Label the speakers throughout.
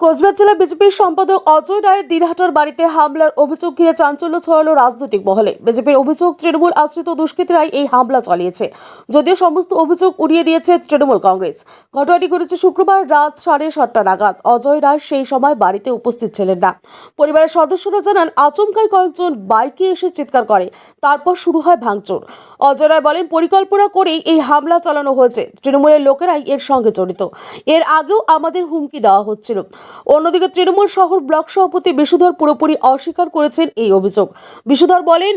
Speaker 1: কোচবিহার জেলা বিজেপির সম্পাদক অজয় রায়ের দিনহাটার বাড়িতে হামলার অভিযোগ ঘিরে চাঞ্চল্য ছড়ালো রাজনৈতিক মহলে। বিজেপির অভিযোগ, তৃণমূল আশ্রিত দুষ্কৃতীরাই এই হামলা চালিয়েছে। যদিও সমস্ত অভিযোগ উড়িয়ে দিয়েছে তৃণমূল কংগ্রেস। ঘটনাটি ঘটেছে শুক্রবার রাত সাড়ে সাতটা নাগাদ। অজয় রায় সেই সময় বাড়িতে উপস্থিত ছিলেন না। পরিবারের সদস্যরা জানান আচমকায় কয়েকজন বাইকে এসে চিৎকার করে। তারপর শুরু হয় ভাঙচুর। অজয় রায় বলেন, পরিকল্পনা করেই এই হামলা চালানো হয়েছে। তৃণমূলের লোকেরাই এর সঙ্গে জড়িত। এর আগেও আমাদের হুমকি দেওয়া হচ্ছিল। অন্যদিকে তৃণমূল শহর ব্লক সভাপতি বিশুধর পুরোপুরি অস্বীকার করেছেন এই অভিযোগ। বিশুধর বলেন,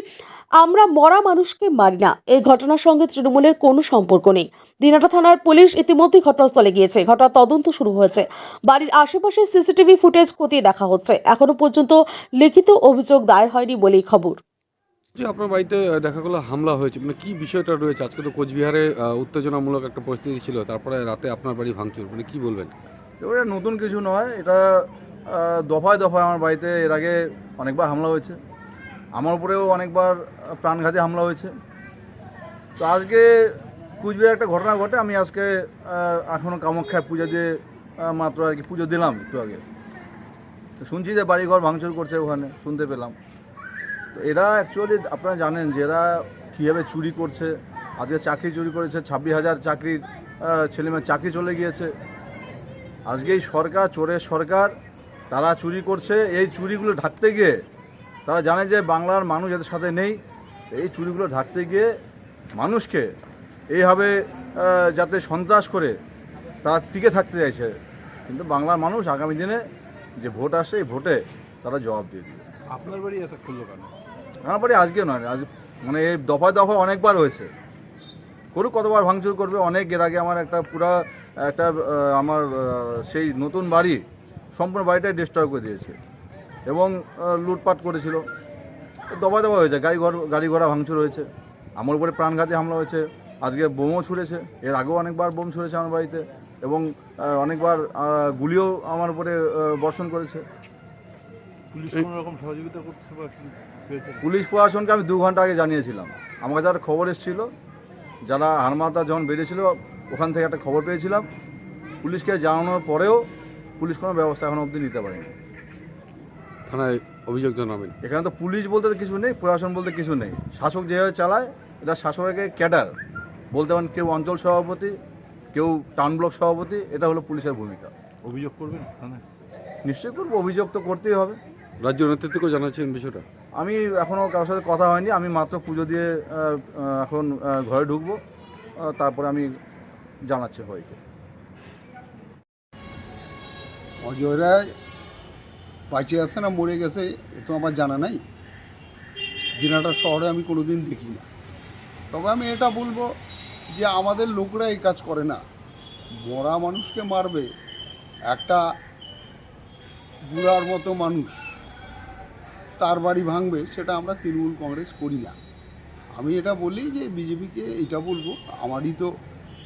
Speaker 1: আমরা মরা মানুষকে মারি না। এই ঘটনার সঙ্গে তৃণমূলের কোনো সম্পর্ক নেই। দিনাটা থানার পুলিশ ইতিমধ্যেই ঘটনাস্থলে গিয়েছে। ঘটনার তদন্ত শুরু হয়েছে। বাড়ির আশেপাশে সিসিটিভি ফুটেজ খতিয়ে দেখা হচ্ছে। এখনও পর্যন্ত লিখিত অভিযোগ দায়ের হয়নি বলেই খবর।
Speaker 2: যে আপনার বাড়িতে দেখা গেলো হামলা হয়েছে। মানে কি বিষয়টা রয়েছে? আজকে তো কোচবিহারে উত্তেজনামূলক একটা পরিস্থিতি ছিল। তারপরে রাতে আপনার বাড়ি ভাঙচুর। মানে কি বলবেন?
Speaker 3: এটা নতুন কিছু নয়, এটা দফায় দফায় আমার বাড়িতে এর আগে অনেকবার হামলা হয়েছে। আমার উপরেও অনেকবার প্রাণঘাতী হামলা হয়েছে। তো আজকে কুচবিহার একটা ঘটনা ঘটে, আমি আজকে এখনও কামাখ্যায় পূজা দিয়ে মাত্র আর কি পুজো দিলাম একটু আগে। তো শুনছি যে বাড়িঘর ভাঙচুর করছে ওখানে, শুনতে পেলাম। তো এরা অ্যাকচুয়ালি আপনারা জানেন যে এরা কীভাবে চুরি করছে। আজকে চাকরি চুরি করেছে, ছাব্বিশ হাজার চাকরির ছেলেমেয়ের চাকরি চলে গিয়েছে। আজকে এই সরকার চোরের সরকার তারা চুরি করছে। এই চুরিগুলো ঢাকতে গিয়ে তারা জানে যে বাংলার মানুষ এদের সাথে নেই। এই চুরিগুলো ঢাকতে গিয়ে মানুষকে এইভাবে যাতে সন্ত্রাস করে তারা টিকে থাকতে চাইছে। কিন্তু বাংলার মানুষ আগামী দিনে যে ভোট আসে এই ভোটে তারা জবাব দিয়ে দিবে।
Speaker 2: আপনার বাড়ি এত খুললো কেন?
Speaker 3: আমার বাড়ি আজকে নয় আজ মানে এই দফায় দফায় অনেকবার হয়েছে। করুক কতবার ভাঙচুর করবে অনেক এর আগে আমার একটা পুরা একটা আমার সেই নতুন বাড়ি সম্পূর্ণ বাড়িটাই ডিস্ট্রয় করে দিয়েছে। এবং লুটপাট করেছিল। দফায় দফা হয়েছে গাড়ি ঘর গাড়ি ঘোড়া ভাঙচুর হয়েছে আমার উপরে প্রাণঘাতী হামলা হয়েছে আজকে বোমও ছুঁড়েছে এর আগেও অনেকবার বোম ছুঁড়েছে আমার বাড়িতে এবং অনেকবার গুলিও আমার উপরে বর্ষণ করেছে।
Speaker 4: পুলিশ
Speaker 3: প্রশাসনকে আমি দু ঘণ্টা আগে জানিয়েছিলাম। আমাকে যারা খবর এসেছিল যারা হারমাতা যখন বেরিয়েছিল ওখান থেকে একটা খবর পেয়েছিলাম। পুলিশকে জানানোর পরেও পুলিশ কোনো ব্যবস্থা এখন অবধি নিতে পারেনি।
Speaker 2: থানায় অভিযোগ জানাবেন।
Speaker 3: এখানে তো পুলিশ বলতে তো কিছু নেই প্রশাসন বলতে কিছু নেই। শাসক যেভাবে চালায় এটা শাসকের ক্যাডার। বলতে পারেন কেউ অঞ্চল সভাপতি কেউ টাউন ব্লক সভাপতি এটা হলো পুলিশের ভূমিকা।
Speaker 4: অভিযোগ করবেন থানায়?
Speaker 3: নিশ্চয়ই করব অভিযোগ তো করতেই হবে।
Speaker 2: রাজ্য নেতৃত্বকেও জানাচ্ছেন বিষয়টা?
Speaker 3: আমি এখনও কারোর সাথে কথা হয়নি আমি মাত্র পুজো দিয়ে এখন ঘরে ঢুকবো। তারপরে আমি জানাচ্ছি সবাইকে
Speaker 5: অজয় রায় বাঁচে আছে না মরে গেছে, এ তো আমার জানা নাই। দিনাটা শহরে আমি কোনো দিন দেখি না তবে আমি এটা বলব যে আমাদের লোকরা এই কাজ করে না। মরা মানুষকে মারবে, একটা বুড়ার মতো মানুষ তার বাড়ি ভাঙবে, সেটা আমরা তৃণমূল কংগ্রেস করি না। আমি এটা বলি যে বিজেপিকে এটা বলব, আমারই তো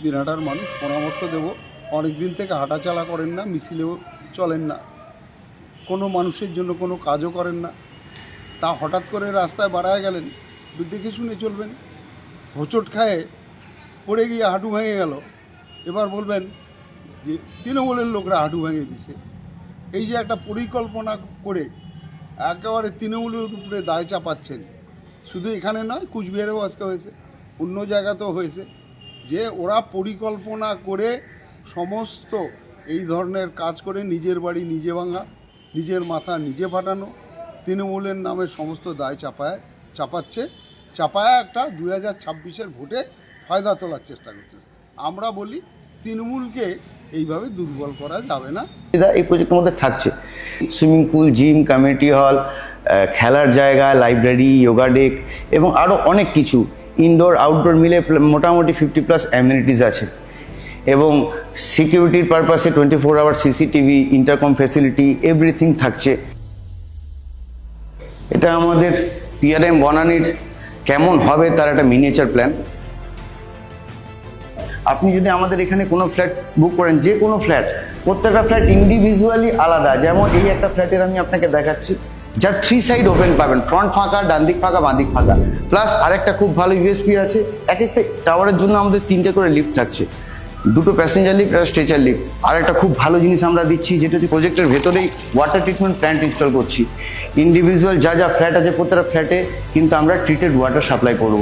Speaker 5: দিনহাটার মানুষ, পরামর্শ দেব। অনেক দিন থেকে হাঁটাচালা করেন না, মিছিলেও চলেন না। কোনো মানুষের জন্য কোনো কাজও করেন না। তা হঠাৎ করে রাস্তায় বাড়ায় গেলেন দেখে শুনে চলবেন। হোঁচট খায়ে পড়ে গিয়ে হাঁটু ভেঙে গেল। এবার বলবেন যে, তৃণমূলের লোকরা হাঁটু ভেঙে দিছে। এই যে একটা পরিকল্পনা করে একেবারে তৃণমূলের উপরে দায় চাপাচ্ছেন। শুধু এখানে নয়, কুচবিহারেও আজকে হয়েছে। অন্য জায়গাতেও হয়েছে। যে ওরা পরিকল্পনা করে সমস্ত এই ধরনের কাজ করে নিজের বাড়ি নিজে ভাঙা, নিজের মাথা নিজে ফাটানো, তৃণমূলের নামে সমস্ত দায় চাপায়, চাপাচ্ছে। চাপায় একটা দুই হাজার ছাব্বিশের ভোটে ফায়দা তোলার চেষ্টা করতেছে। আমরা বলি, তৃণমূলকে এইভাবে দুর্বল করা যাবে না।
Speaker 6: এই প্রজেক্টের মধ্যে থাকছে। Swimming pool, gym, community hall খেলার জায়গা, লাইব্রেরি যোগা ডেক এবং আরও অনেক কিছু। ইনডোর আউটডোর মিলে মোটামুটি ফিফটি প্লাস অ্যামিনিটিস আছে। এবং সিকিউরিটির পারপাসে twenty four hour CCTV intercom facility everything থাকছে। এটা আমাদের পিআরএম বনানির কেমন হবে তার একটা মিনিয়েচার প্ল্যান আপনি যদি আমাদের এখানে কোনো ফ্ল্যাট বুক করেন, যে কোনো ফ্ল্যাট প্রত্যেকটা ফ্ল্যাট ইন্ডিভিজুয়ালি আলাদা। যেমন এই একটা ফ্ল্যাটের আমি আপনাকে দেখাচ্ছি। যার থ্রি সাইড ওপেন পাবেন। ফ্রন্ট ফাঁকা ডান দিক ফাঁকা বাঁ দিক ফাঁকা। প্লাস আরেকটা খুব ভালো ইউএসপি আছে। এক একটা টাওয়ারের জন্য আমাদের তিনটে করে লিফট থাকছে। দুটো প্যাসেঞ্জার লিফট আর স্ট্রেচার লিফট আর একটা খুব ভালো জিনিস আমরা দিচ্ছি, যেটা হচ্ছে প্রজেক্টের ভেতরেই ওয়াটার ট্রিটমেন্ট প্ল্যান্ট ইনস্টল করছি। ইন্ডিভিজুয়াল যা যা ফ্ল্যাট আছে, প্রত্যেকটা ফ্ল্যাটে কিন্তু আমরা ট্রিটেড ওয়াটার সাপ্লাই করব।